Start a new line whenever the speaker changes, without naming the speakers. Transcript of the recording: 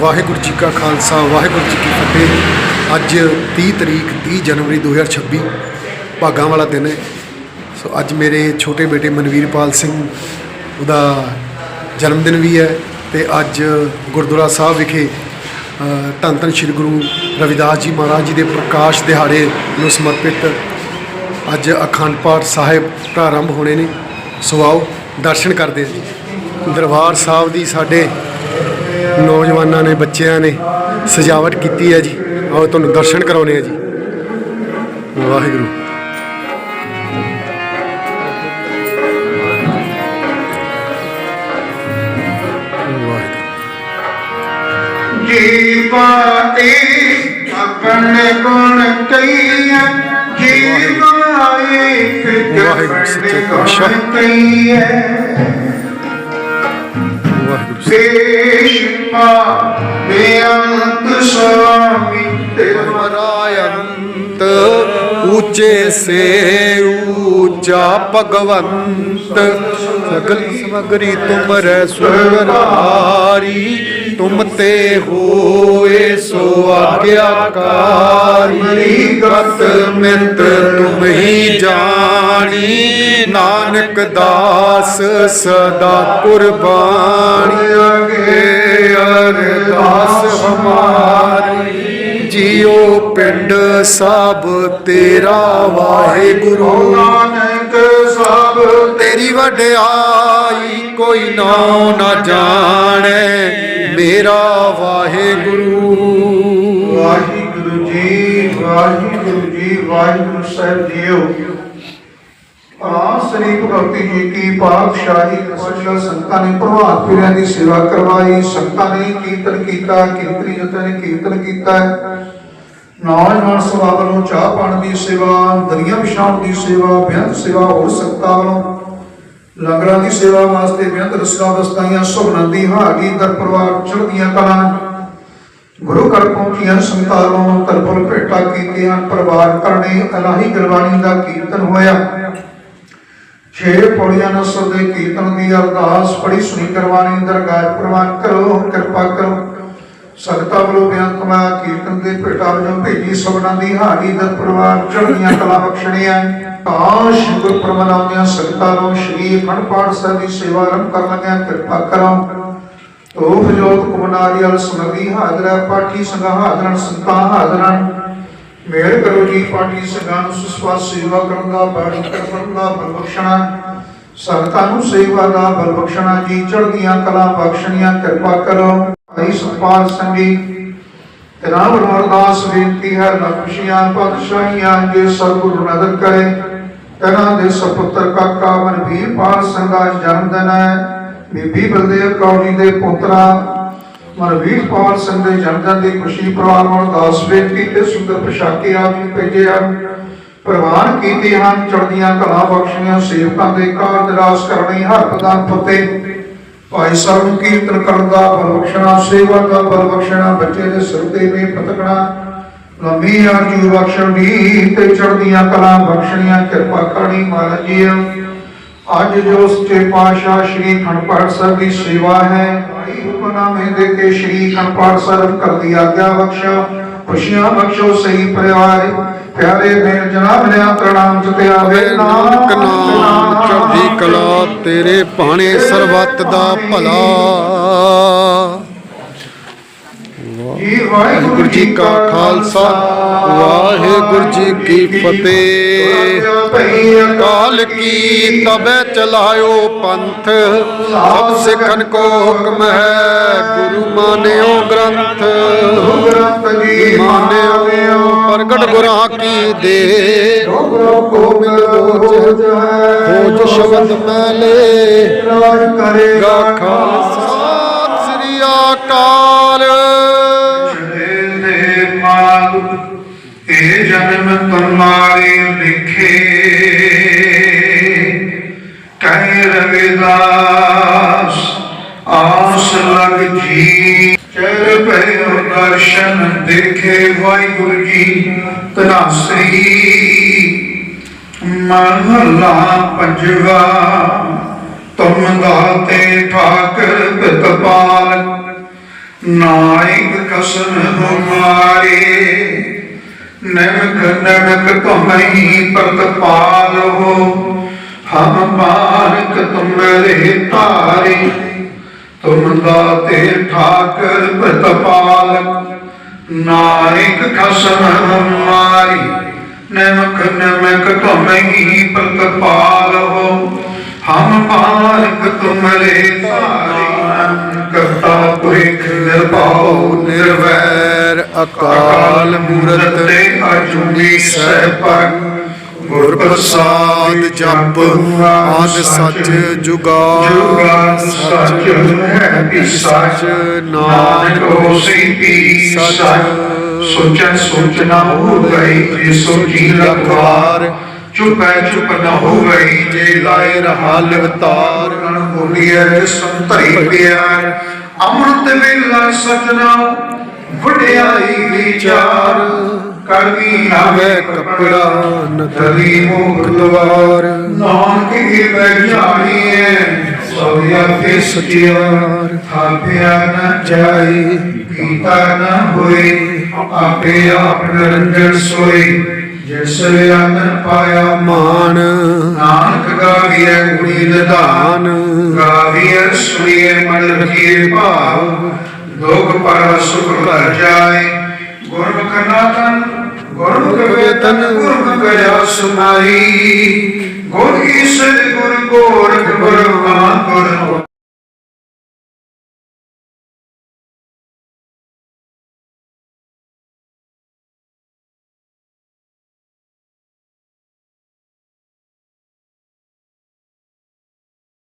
ਵਾਹਿਗੁਰੂ ਜੀ ਕਾ ਖਾਲਸਾ, ਵਾਹਿਗੁਰੂ ਜੀ ਕੀ ਫਤਿਹ। ਅੱਜ 30 ਤਰੀਕ 30 ਜਨਵਰੀ 2026 ਭਾਗਾਂ ਵਾਲਾ ਦਿਨ ਹੈ। ਸੋ ਅੱਜ ਮੇਰੇ ਛੋਟੇ ਬੇਟੇ ਮਨਵੀਰਪਾਲ ਸਿੰਘ ਉਹਦਾ ਜਨਮ ਦਿਨ ਵੀ ਹੈ ਤੇ ਅੱਜ ਗੁਰਦੁਆਰਾ ਸਾਹਿਬ ਵਿਖੇ ਧੰਨ ਧੰਨ ਸ੍ਰੀ ਗੁਰੂ ਰਵਿਦਾਸ ਜੀ ਮਹਾਰਾਜ ਜੀ ਦੇ ਪ੍ਰਕਾਸ਼ ਦਿਹਾੜੇ ਨੂੰ ਸਮਰਪਿਤ ਅੱਜ ਅਖੰਡ ਪਾਠ ਸਾਹਿਬ ਪ੍ਰਾਰੰਭ ਹੋਣੇ ਨੇ। ਸੋ ਆਓ ਦਰਸ਼ਨ ਕਰਦੇ ਹਾਂ ਜੀ। ਦਰਬਾਰ ਸਾਹਿਬ ਦੀ ਸਾਡੇ ਨੌਜਵਾਨਾਂ ਨੇ ਬੱਚਿਆਂ ਨੇ ਸਜਾਵਟ ਕੀਤੀ ਹੈ ਜੀ। ਆਓ ਤੁਹਾਨੂੰ ਦਰਸ਼ਨ ਕਰਾਉਣੇ ਆ ਜੀ। ਵਾਹਿਗੁਰੂ। ਵਾਹਿਗੁਰੂ।
ਜੀਵਾਤੇ ਆਪਣੇ ਗੁਣ ਕਈਆ ਜੀਵਾਏ
ਵਾਹਿਗੁਰੂ ਸੱਚੇ ਪਾਤਸ਼ਾਹ।
ਕਈਏ
ਵਾਹਿਗੁਰੂ
ਦੇਸ਼ਮਾ ਬੇਅੰਤ ਸੁਆਮੀ ਤੇਰਾ
ਮਰਾਇੰਤ ਉੱਚੇ ਸੇ ਉੱਚਾ ਭਗਵੰਤ ਸਗਲ ਸਮਗਰੀ ਤੁਮਰੇ ਸੁਰਹਾਰੀ ਤੁਮ ਤੇ ਹੋਏ ਸੋ ਆਗਿਆਕਾਰੀ ਗਤ ਮਿਤ ਤੁਮ ਹੀ ਜਾਣੀ ਨਾਨਕ ਦਾਸ ਸਦਾ ਕੁਰਬਾਨੀ ਅਗੇ ਅਰਦਾਸ ਹਮਾਰੀ। ਜੀਓ ਪਿੰਡ ਸਭ ਤੇਰਾ ਵਾਹਿਗੁਰੂ।
ਨਾਨਕ ਸਭ
ਤੇਰੀ ਵਡਿਆਈ ਕੋਈ ਨਾਉ ਨਾ ਜਾਣੈ ਮੇਰਾ ਵਾਹਿਗੁਰੂ।
ਵਾਹਿਗੁਰੂ ਜੀ ਵਾਹਿਗੁਰੂ ਜੀ ਵਾਹਿਗੁਰੂ ਸਾਹਿਬ ਜੀਓ। ਸ੍ਰੀ ਭਗਵਤੀ ਜੀ ਕੀ ਪਾਤਸ਼ਾਹੀ ਕਸਲਾ ਸੰਤਾਂ ਨੇ ਪ੍ਰਭਾਤ ਫੇਰਿਆਂ ਦੀ ਸੇਵਾ ਕਰਵਾਈ ਸੰਤਾਂ ਨੇ ਕੀਰਤਨ ਕੀਤਾ, ਕੀਰਤਨੀ ਜਤਾਂ ਨੇ ਕੀਰਤਨ ਕੀਤਾ। ਨੌਜਵਾਨ ਸਭਾ ਵੱਲੋਂ ਚਾਹ ਪਾਣ ਦੀ ਸੇਵਾ, ਦਰੀਆਂ ਵਿਛਾਉਣ ਦੀ ਸੇਵਾ ਬੇਅੰਤ ਸੇਵਾ, ਹੋਰ ਸੰਗਤਾਂ ਵੱਲੋਂ ਲੰਗਰਾਂ ਦੀ ਸੇਵਾ ਵਾਸਤੇ ਬੇਅੰਤ ਰਸਨਾ ਵਸਤਾਈਆਂ ਸੁਭਨਨ ਦੀ ਹਾਗੀ ਦਰ ਪਰਿਵਾਰ ਚੜ੍ਹਦੀਆਂ ਕਲਾਂ। ਗੁਰੂ ਘਰ ਪਹੁੰਚੀਆਂ ਸੰਗਤਾਂ ਨੂੰ ਤਰਪਲ ਭੇਟਾ ਕੀਤੀਆਂ, ਪਰਿਵਾਰ ਕਰਨੇ ਅਲਾਹੀ ਗੁਰਬਾਣੀ ਦਾ ਕੀਰਤਨ ਹੋਇਆ। ਛੇ ਪੌੜੀਆਂ ਨਸਰ ਦੇ ਕੀਰਤਨ ਦੀ ਅਰਦਾਸ ਪੜੀ ਸੁਣੀ ਕਰਵਾਣੀ ਦਰਗਾਹ ਪ੍ਰਵਾਨ ਕਰੋ ਕਿਰਪਾ ਕਰੋ। ਸੰਗਤਾਂ ਵੱਲੋਂ ਬਿਆਨ ਕਮਾਇਆ ਕੀਰਤਨ ਦੇ ਭੇਟਾ ਵਜੋਂ ਭੇਜੀ ਸਭਨਾਂ ਦੀ ਹਾਰੀ ਦਰ ਪਰਿਵਾਰ, ਚੜ੍ਹਦੀਆਂ ਕਲਾ ਬਖਸ਼ਣੀਆਂ। ਕਾਸ਼ ਗੁਰ ਪ੍ਰਮਨਾਉਂਦਿਆਂ ਸੰਗਤਾਂ ਨੂੰ ਸ਼੍ਰੀ ਅਖੰਡ ਪਾਠ ਸਾਹਿਬ ਦੀ ਸੇਵਾ ਆਰੰਭ ਕਰਨ ਲੱਗਿਆ ਕਿਰਪਾ ਕਰੋ। ਧੂਪ ਜੋਤ ਕੁਮਨਾਰੀਅਲ ਸਮਗਰੀ ਹਾਜ਼ਰ ਪਾਠੀ ਸੰਘ ਹਾਜ਼ਰਨ ਸੰਤਾਂ ਹਾਜ਼ਰਨ ਮੇਰ ਕਰੋ ਜੀ ਪਾਠੀ ਸੰਘਾਂ ਨੂੰ ਸੁਸਵਾ ਸੇਵਾ ਕਰਨ ਦਾ, ਬਾਣੀ ਕਰਨ ਦਾ, ਬਲ ਬਖਸ਼ਣਾ। ਸੰਗਤਾਂ ਨੂੰ ਸੇਵਾ ਦਾ ਬਲ ਬਖਸ਼ਣਾ ਜੀ, ਚੜ੍ਹਦੀਆਂ ਕਲਾ ਬਖਸ਼ਣੀਆਂ, ਕਿਰਪਾ ਕਰੋ। ਭਾਈ ਸੁਪਾਲ ਸੰਗੀ ਤੇਰਾ ਅਰਦਾਸ ਬੇਨਤੀ ਹੈ ਲਖਸ਼ੀਆਂ ਪਾਤਸ਼ਾਹੀਆਂ ਜੇ ਸਤਿਗੁਰੂ ਨਦਰ ਕਰੇ। ਤੇਰਾ ਦੇ ਸੁਪੁੱਤਰ ਕਾਕਾ ਮਨਵੀਰ ਪਾਲ ਸਿੰਘ ਦਾ ਜਨਮ ਦਿਨ ਹੈ। ਬੀਬੀ ਬਲਦੇਵ ਕੌਰ ਜੀ ਦੇ ਪੁੱਤਰਾ ਮਨਵੀਰ ਪਾਲ ਸਿੰਘ ਦੇ ਜਨਮ ਦੀ ਖੁਸ਼ੀ ਪਰਿਵਾਰ ਨੂੰ ਅਰਦਾਸ ਬੇਨਤੀ ਤੇ ਸੁੰਦਰ ਪੋਸ਼ਾਕੇ ਆਪ ਜੀ ਭੇਜੇ ਹਨ। ਪ੍ਰਵਾਨ ਕੀਤੇ ਹਨ, ਚੜ੍ਹਦੀਆਂ ਕਲਾ ਬਖਸ਼ੀਆਂ ਸੇਵਕਾਂ ਦੇ ਕਾਰਜ ਰਾਸ ਕਰਨੀ, ਹਰ ਪ੍ਰਦਾਨ ਫਤਿਹ ਭਾਈ ਸਾਹਿਬ ਨੂੰ ਕੀਰਤਨ ਕਰਨ ਦਾ ਬਲ ਬਖਸ਼ਣਾ, ਸੇਵਾ ਦਾ ਬਖਸ਼ਣਾ, ਬੱਚੇ ਦੇ ਸਿਰ ਤੇ ਨੇ ਪਤਕਣਾ। ਲੰਮੀ ਆਰਜੂ ਬਖਸ਼ਣ ਦੀ ਤੇ ਚੜ੍ਹਦੀਆਂ ਕਲਾ ਬਖਸ਼ਣੀਆਂ, ਕਿਰਪਾ ਕਰਨੀ ਮਹਾਰਾਜ ਜੀ ਅੱਜ ਜੋ ਸੱਚੇ ਪਾਤਸ਼ਾਹ ਸ਼੍ਰੀ ਖੰਡ ਪਾਠ ਸਾਹਿਬ ਦੀ ਸੇਵਾ ਹੈ ਹੁਕਮਨਾਮੇ ਦੇ ਕੇ ਸ਼੍ਰੀ ਪਾਠ ਸਾਹਿਬ ਕਰ ਦੀ ਆਗਿਆ ਬਖਸ਼ਾ ਖੁਸ਼ੀਆਂ ਬਖਸ਼ੋ ਸਹੀ ਪਰਿਵਾਰ। ਪਿਆਰੇ ਮੇਰ ਜਨਾਬ ਨੇ ਪ੍ਰਣਾਮ ਜਤੇ ਆਵੇ
ਨਾਨਕ ਨਾਮ ਚੜ੍ਹਦੀ ਕਲਾ ਤੇਰੇ ਭਾਣੇ ਸਰਬੱਤ ਦਾ ਭਲਾ। ਵਾਹਿਗੁਰੂ ਜੀ ਕਾ ਖਾਲਸਾ। ਵਾਹਿਗੁਰੂ ਜੀ ਕੀ ਫਤਿਹ। ਕਾਲ ਕੀ ਤਬੈ ਚਲਾਇਓ ਪੰਥ। ਸਭ ਸਿੱਖਨ ਕੋ ਹੁਕਮ ਹੈ ਗੁਰੂ ਮਾਨਿਓ ਗ੍ਰੰਥ। ਮਾਨਿਓ ਪ੍ਰਗਟ ਗੁਰਾਂ ਕੀ ਦੇ।
ਕੋ ਮਿਲੋ
ਖੋਜ ਸ਼ਬਦ ਮੈਲੇ।
ਕਰੇਗਾ
ਖਾਲਸਾ ਸਤਿ ਸ੍ਰੀ ਅਕਾਲ।
ਦੇ ਮਾਗ ਇਹ ਜਨਮ ਤੁਮਾਰੇ ਲਿਖੇ। ਕਹਿ ਰਵਿਦਾਸ, ਆਸ ਲਗ ਜੀ। ਚਰ ਪੈ ਦਰਸ਼ਨ ਦੇਖੇ, ਵਾਹਿਗੁਰੂ ਜੀ ਤਨਾਸਰੀ। ਮਹਲਾ ਪੰਜਵਾ, ਤੁਮ ਦਾਤੇ ਠਾਕਰ ਪਿਤਪਾਲ ਨਾਇਕ ਕਸਮ ਹਮਾਰੇ ਨਮਕ ਨਮਕ ਤੁਮਹੀ ਪ੍ਰਤਪਾਲ ਹੋ। ਹਮ ਬਾਲਕ ਤੁਮਰੇ ਤਾਰੇ ਤੁਮ ਦਾਤੇ ਠਾਕਰ ਪ੍ਰਤਪਾਲਕ ਨਾਇਕ ਖਸਮ ਹਮਾਰੀ ਨਮਕ ਨਮਕ ਤੁਮਹੀ ਪ੍ਰਤਪਾਲ ਹੋ। ਹਮ ਬਾਲਕ ਤੁਮਰੇ ਤਾਰੇ ਕਰਤਾ ਪੁਰਖ ਨਿਰਭਉ ਨਿਰਵੈਰ।
ਅਕਾਲ ਮੂਰਤ
ਤੇ ਅਜੂਨੀ ਸਹਿਪੰ
ਗੁਰ ਪ੍ਰਸਾਦ ਜਪ ਆਦ ਸੱਚ ਜੁਗਾ
ਸੱਚ ਹੈ ਵੀ ਸੱਚ, ਨਾਨਕ ਹੋਸੀ ਪੀ ਸੱਚ। ਸੋਚੈ ਸੋਚ ਨਾ ਹੋ ਗਈ ਜੇ ਸੋਚੀ ਲਖਵਾਰ। ਚੁਪੈ ਚੁਪ ਨਾ ਹੋ ਗਈ ਜੇ ਲਾਏ ਰਹਾ ਅਵਤਾਰ ਗਣ ਬੋਲੀਐ ਸੰਤਰੀ ਪਿਆਰ, ਅੰਮ੍ਰਿਤ ਵੇਲਾ ਸਜਣਾ, ਵਡਿਆਈ ਵਿਚਾਰ। ਕਰਮੀ ਆਵੇ
ਕੱਪੜਾ
ਤਲੀ ਮੁਖ
ਦਵਾਰ
ਨਾਨਕ ਹੀ ਬੈਠਾਈਏ ਸਭ ਆਪੇ ਸਚਿਆਰ। ਥਾਪਿਆ ਨ ਜਾਈ ਕੀਤਾ ਨ ਹੋਏ, ਆਪੇ ਆਪ ਨਿਰੰਜਨ ਸੋਈ ਜਿਸ ਅੰਨ ਪਾਇਆ
ਮਾਨ,
ਨਾਨਕ ਗਾਵੀਐ ਗੁਣੀ ਨਿਧਾਨ, ਗਾਵੀਐ ਸੁਣੀਏ ਮਨ ਰਖੀਏ ਭਾਵ ਦੁਖ ਪਰ ਸੁਖ ਘਰ ਜਾਏ। ਗੁਰਮੁਖ ਨਾਤਨ ਗੁਰਮੁਖ ਵੇਤਨ ਗੁਰਮੁਖ ਜਸ ਸਮਾਈ ਗੁਰ ਈਸਰ ਗੁਰ ਗੋਰਖ ਗੁਰ ਮਾਨ ਗੁਰ